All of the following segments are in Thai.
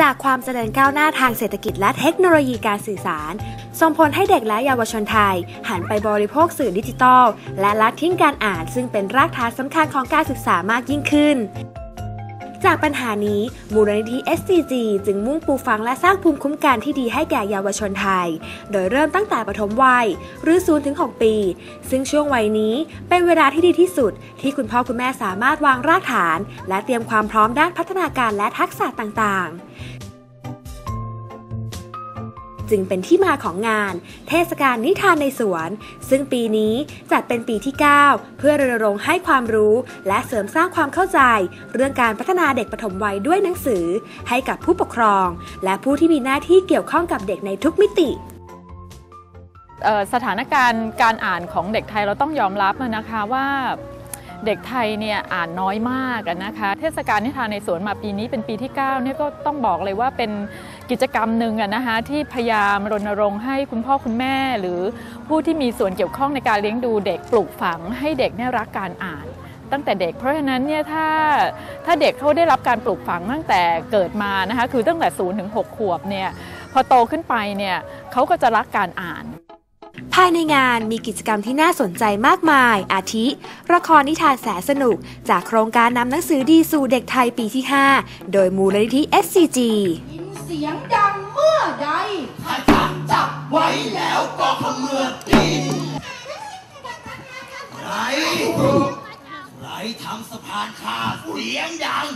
จากความเจริญก้าวหน้าทางเศรษฐกิจและเทคโนโลยีการสื่อสาร ส่งผลให้เด็กและเยาวชนไทย หันไปบริโภคสื่อดิจิทัล และละทิ้งการอ่านซึ่งเป็นรากฐานสำคัญของการศึกษามากยิ่งขึ้น จากปัญหานี้ มูลนิธิ SCG จึงมุ่งปลูกฝังและสร้างภูมิคุ้มกันที่ดีให้แก่เยาวชนไทย โดยเริ่มตั้งแต่ปฐมวัย หรือ0-6ปี ซึ่งช่วงวัยนี้เป็นเวลาที่ดีที่สุด ที่คุณพ่อคุณแม่สามารถวางรากฐาน และเตรียมความพร้อมด้านพัฒนาการและทักษะต่างๆ จึงเป็นที่มาของงาน เทศกาลนิทานในสวน ซึ่งปีนี้จัดเป็นปีที่ 9 เพื่อรณรงค์ให้ความรู้ และเสริมสร้างความเข้าใจ เรื่องการพัฒนาเด็กปฐมวัยด้วยหนังสือ ให้กับผู้ปกครอง และผู้ที่มีหน้าที่เกี่ยวข้องกับเด็กในทุกมิติสถานการณ์การอ่านของเด็กไทยเราต้องยอมรับนะคะว่าเด็กไทยเนี่ยอ่านน้อยมากนะคะ เทศกาลนิทานในสวนมาปีนี้เป็นปีที่9เนี่ยก็ต้องบอกเลยว่าเป็น กิจกรรมหนึ่งนะคะที่พยายามรณรงค์ให้คุณพ่อคุณแม่ หรือผู้ที่มีส่วนเกี่ยวข้องในการเลี้ยงดูเด็กปลูกฝังให้เด็กเนี่ยรักการอ่าน ตั้งแต่เด็กเพราะฉะนั้นเนี่ยถ้าถ้าเด็กเขาได้รับการปลูกฝังตั้งแต่เกิดมานะคะคือตั้งแต่0ูนย์ถึงหขวบเนี่ยพอโตขึ้นไปเนี่ยเขาก็จะรักการอ่านภายในงานมีกิจกรรมที่น่าสนใจมากมาย อาทิ ละครนิทานแสนสนุก จากโครงการนำหนังสือดีสู่เด็กไทยปีที่ 5 โดยมูลนิธิ SCG เสียงดังเมื่อใดถ้าจับจับไว้แล้วก็เขมือบกินใครใครทำสะพานขาดเสียงดัง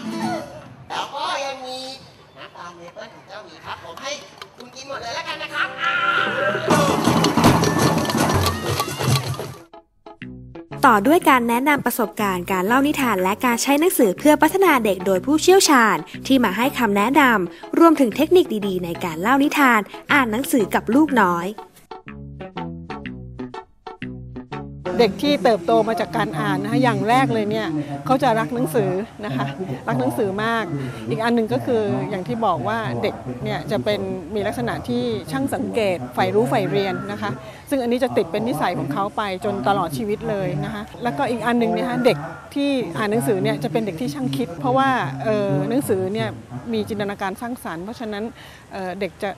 แล้วก็ยังมีน้ำตาลเมเปิ้ลของเจ้าหมีครับผ ต่อด้วยการแนะนำประสบการณ์การเล่านิทานและการใช้หนังสือเพื่อพัฒนาเด็กโดยผู้เชี่ยวชาญ ที่มาให้คำแนะนำรวมถึงเทคนิคดีๆ ในการเล่านิทาน อ่านหนังสือกับลูกน้อย เด็กที่เติบโตมาจากการอ่านนะคะอย่างแรกเลยเนี่ยเขาจะรักหนังสือนะคะรักหนังสือมาก อีกอันหนึ่งก็คืออย่างที่บอกว่าเด็กเนี่ยจะเป็นมีลักษณะที่ช่างสังเกตใฝ่รู้ใฝ่เรียนนะคะ ซึ่งอันนี้จะติดเป็นนิสัยของเขาไปจนตลอดชีวิตเลยนะคะแล้วก็อีกอันหนึ่งเนี่ยนะคะเด็กที่อ่านหนังสือเนี่ยจะเป็นเด็กที่ช่างคิด เพราะว่าเออหนังสือเนี่ยมีจินตนาการสร้างสรรค์เพราะฉะนั้นเเด็กจะ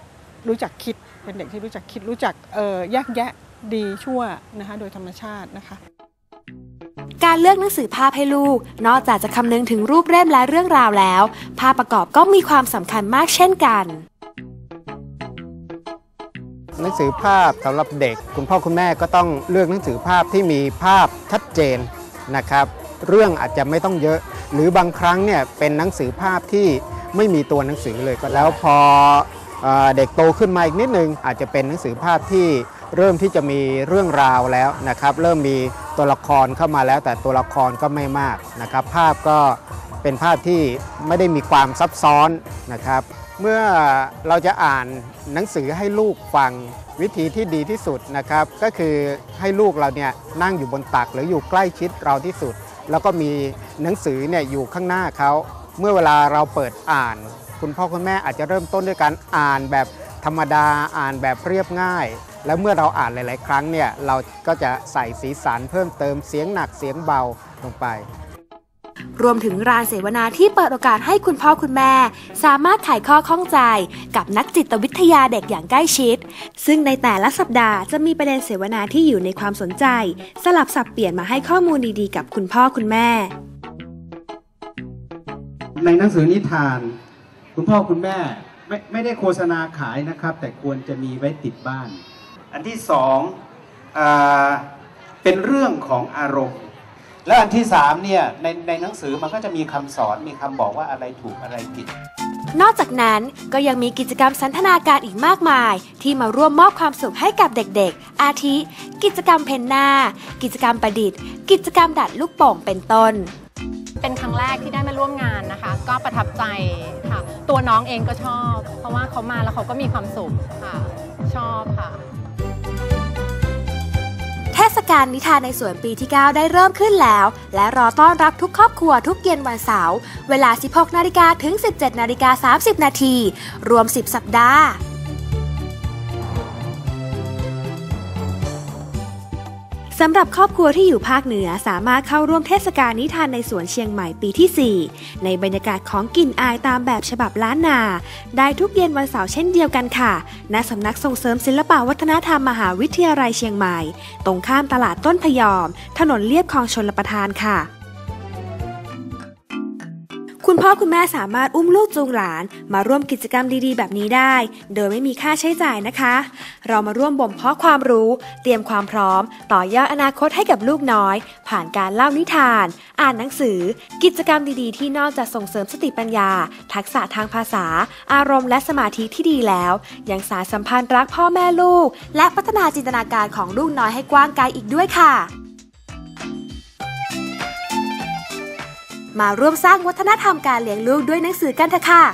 รู้จักคิดเป็นเด็กที่รู้จักคิดรู้จักเออแยกแยะ ดีชั่วนะคะโดยธรรมชาตินะคะ การเลือกหนังสือภาพให้ลูก นอกจากจะคำนึงถึงรูปเล่มและเรื่องราวแล้ว ภาพประกอบก็มีความสำคัญมากเช่นกัน หนังสือภาพสำหรับเด็ก คุณพ่อคุณแม่ก็ต้องเลือกหนังสือภาพที่มีภาพชัดเจนนะครับ เรื่องอาจจะไม่ต้องเยอะ หรือบางครั้งเนี่ยเป็นหนังสือภาพที่ไม่มีตัวหนังสือเลยก็แล้วพอเอ่อเด็กโตขึ้นมาอีกนิดนึง อาจจะเป็นหนังสือภาพที่ เริ่มที่จะมีเรื่องราวแล้วนะครับ เริ่มมีตัวละครเข้ามาแล้ว แต่ตัวละครก็ไม่มากนะครับ ภาพก็เป็นภาพที่ไม่ได้มีความซับซ้อนนะครับ เมื่อเราจะอ่านหนังสือให้ลูกฟังวิธีที่ดีที่สุดนะครับ ก็คือให้ลูกเราเนี่ยนั่งอยู่บนตักหรืออยู่ใกล้ชิดเราที่สุด แล้วก็มีหนังสือเนี่ยอยู่ข้างหน้าเขาเมื่อเวลาเราเปิดอ่าน คุณพ่อคุณแม่อาจจะเริ่มต้นด้วยการอ่านแบบธรรมดาอ่านแบบเรียบง่าย แล้วเมื่อเราอ่านหลาย ๆ ครั้งเนี่ยเราก็จะใส่สีสันเพิ่มเติมเสียงหนักเสียงเบาลงไป รวมถึงรานเสวนาที่เปิดโอกาสให้คุณพ่อคุณแม่ สามารถไขข้อข้องใจ กับนักจิตวิทยาเด็กอย่างใกล้ชิด ซึ่งในแต่ละสัปดาห์จะมีประเด็นเสวนาที่อยู่ในความสนใจ สลับสับเปลี่ยนมาให้ข้อมูลดี ๆ กับคุณพ่อคุณแม่ ในหนังสือนิทาน คุณพ่อคุณแม่ไม่ไม่ได้โฆษณาขายนะครับ แต่ควรจะมีไว้ติดบ้าน อันที่สองอาเป็นเรื่องของอารมณ์ และอันที่สามเนี่ยในในหนังสือมันก็จะมีคำสอนมีคำบอกว่าอะไรถูกอะไรผิด นอกจากนั้นก็ยังมีกิจกรรมสันทนาการอีกมากมาย ที่มาร่วมมอบความสุขให้กับเด็กๆ อาทิ กิจกรรมเพนหน้ากิจกรรมประดิษฐ์ กิจกรรมดัดลูกโป่งเป็นต้นเป็นครั้งแรกที่ได้มาร่วมงานนะคะ ก็ประทับใจค่ะ ตัวน้องเองก็ชอบ เพราะว่าเขามาแล้วเขาก็มีความสุขค่ะ ชอบค่ะเท ศกาลนิทานในสวนปีที่ 9 ได้เริ่มขึ้นแล้ว และรอต้อนรับทุกครอบครัวทุกเย็นวันเสาร์เวลา 16 นาฬิกาถึง 17 นาฬิกา 30 นาทีรวม 10 สัปดาห์ สำหรับครอบครัวที่อยู่ภาคเหนือสามารถเข้าร่วมเทศกาลนิทานในสวนเชียงใหม่ปีที่ 4 ในบรรยากาศของกลิ่นอายตามแบบฉบับล้านนา ได้ทุกเย็นวันเสาร์เช่นเดียวกันค่ะ ณสำนักส่งเสริมศิลปวัฒนธรรมมหาวิทยาลัยเชียงใหม่ ตรงข้ามตลาดต้นพยอม ถนนเลียบคลองชนลประทานค่ะ คุณพ่อคุณแม่สามารถอุ้มลูกจูงหลาน มาร่วมกิจกรรมดีๆ แบบนี้ได้ โดยไม่มีค่าใช้จ่ายนะคะ เรามาร่วมบ่มเพาะความรู้ เตรียมความพร้อม ต่อยอดอนาคตให้กับลูกน้อย ผ่านการเล่านิทาน อ่านหนังสือ กิจกรรมดีๆ ที่นอกจากส่งเสริมสติปัญญา ทักษะทางภาษา อารมณ์และสมาธิที่ดีแล้ว ยังสารสัมพันธ์รักพ่อแม่ลูก และพัฒนาจินตนาการของลูกน้อยให้กว้างไกลอีกด้วยค่ะ มาร่วมสร้างวัฒนธรรมการเลี้ยงลูกด้วยหนังสือกันเถอะค่ะ